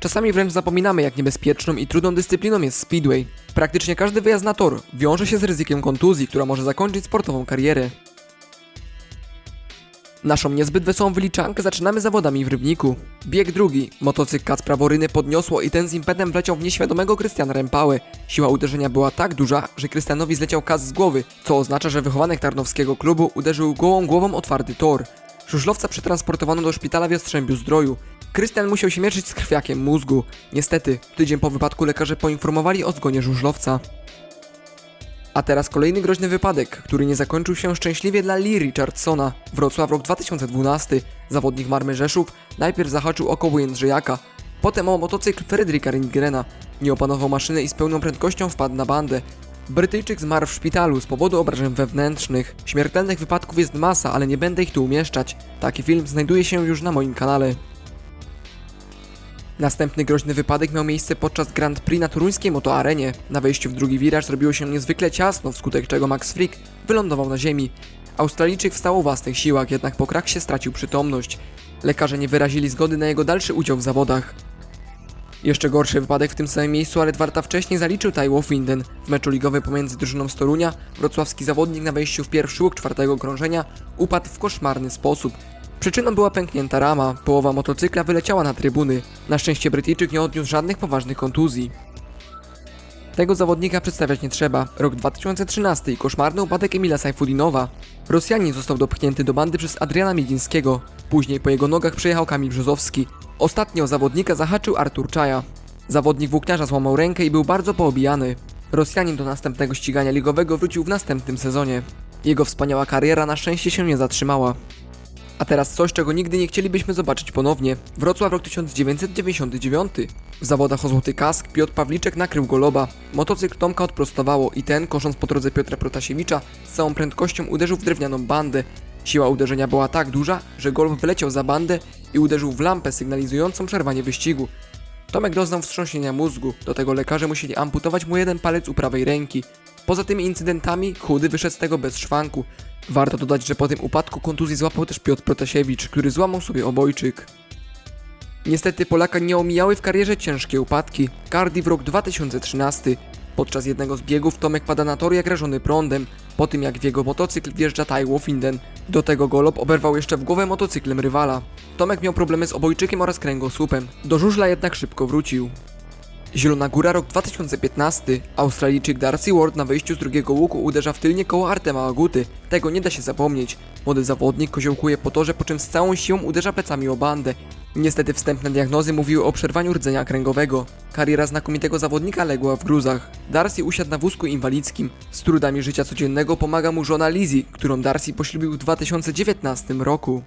Czasami wręcz zapominamy, jak niebezpieczną i trudną dyscypliną jest speedway. Praktycznie każdy wyjazd na tor wiąże się z ryzykiem kontuzji, która może zakończyć sportową karierę. Naszą niezbyt wesołą wyliczankę zaczynamy zawodami w Rybniku. Bieg drugi. Motocykl Kacpra Woryny podniosło i ten z impetem wleciał w nieświadomego Krystiana Rempałę. Siła uderzenia była tak duża, że Krystianowi zleciał kas z głowy, co oznacza, że wychowanek tarnowskiego klubu uderzył gołą głową otwarty tor. Żużlowca przetransportowano do szpitala w Jastrzębiu Zdroju. Krystian musiał się mierzyć z krwiakiem mózgu. Niestety, tydzień po wypadku lekarze poinformowali o zgonie żużlowca. A teraz kolejny groźny wypadek, który nie zakończył się szczęśliwie dla Lee Richardsona. Wrocław rok 2012. Zawodnik Marmy Rzeszów najpierw zahaczył około Jędrzejaka, potem o motocykl Fredrika Ringrena. Nie opanował maszyny i z pełną prędkością wpadł na bandę. Brytyjczyk zmarł w szpitalu z powodu obrażeń wewnętrznych. Śmiertelnych wypadków jest masa, ale nie będę ich tu umieszczać. Taki film znajduje się już na moim kanale. Następny groźny wypadek miał miejsce podczas Grand Prix na turuńskiej motoarenie. Na wejściu w drugi wiraż zrobiło się niezwykle ciasno, wskutek czego Max Frick wylądował na ziemi. Australijczyk wstał o własnych siłach, jednak po kraksie stracił przytomność. Lekarze nie wyrazili zgody na jego dalszy udział w zawodach. Jeszcze gorszy wypadek w tym samym miejscu, ale dwa wcześniej zaliczył Taiwo Finden. W meczu ligowym pomiędzy drużyną z Torunia, wrocławski zawodnik na wejściu w pierwszy łuk czwartego krążenia upadł w koszmarny sposób. Przyczyną była pęknięta rama, połowa motocykla wyleciała na trybuny. Na szczęście Brytyjczyk nie odniósł żadnych poważnych kontuzji. Tego zawodnika przedstawiać nie trzeba. Rok 2013 i koszmarny upadek Emila Sajfudinowa. Rosjanin został dopchnięty do bandy przez Adriana Migińskiego. Później po jego nogach przejechał Kamil Brzozowski. Ostatnio zawodnika zahaczył Artur Czaja. Zawodnik włókniarza złamał rękę i był bardzo poobijany. Rosjanin do następnego ścigania ligowego wrócił w następnym sezonie. Jego wspaniała kariera na szczęście się nie zatrzymała. A teraz coś, czego nigdy nie chcielibyśmy zobaczyć ponownie. Wrocław rok 1999. W zawodach o złoty kask Piotr Pawliczek nakrył goloba. Motocykl Tomka odprostowało i ten, kosząc po drodze Piotra Protasiewicza, z całą prędkością uderzył w drewnianą bandę. Siła uderzenia była tak duża, że golf wyleciał za bandę i uderzył w lampę sygnalizującą przerwanie wyścigu. Tomek doznał wstrząsienia mózgu, do tego lekarze musieli amputować mu jeden palec u prawej ręki. Poza tymi incydentami chudy wyszedł z tego bez szwanku. Warto dodać, że po tym upadku kontuzji złapał też Piotr Protasiewicz, który złamał sobie obojczyk. Niestety Polaka nie omijały w karierze ciężkie upadki. Cardiff rok 2013. Podczas jednego z biegów Tomek pada na tor jak rażony prądem, po tym jak w jego motocykl wjeżdża Taiwo Finden. Do tego golob oberwał jeszcze w głowę motocyklem rywala. Tomek miał problemy z obojczykiem oraz kręgosłupem. Do żużla jednak szybko wrócił. Zielona Góra rok 2015. Australijczyk Darcy Ward na wyjściu z drugiego łuku uderza w tylnie koło Artema Aguty. Tego nie da się zapomnieć. Młody zawodnik koziołkuje po torze, po czym z całą siłą uderza plecami o bandę. Niestety wstępne diagnozy mówiły o przerwaniu rdzenia kręgowego. Kariera znakomitego zawodnika legła w gruzach. Darcy usiadł na wózku inwalidzkim. Z trudami życia codziennego pomaga mu żona Lizzie, którą Darcy poślubił w 2019 roku.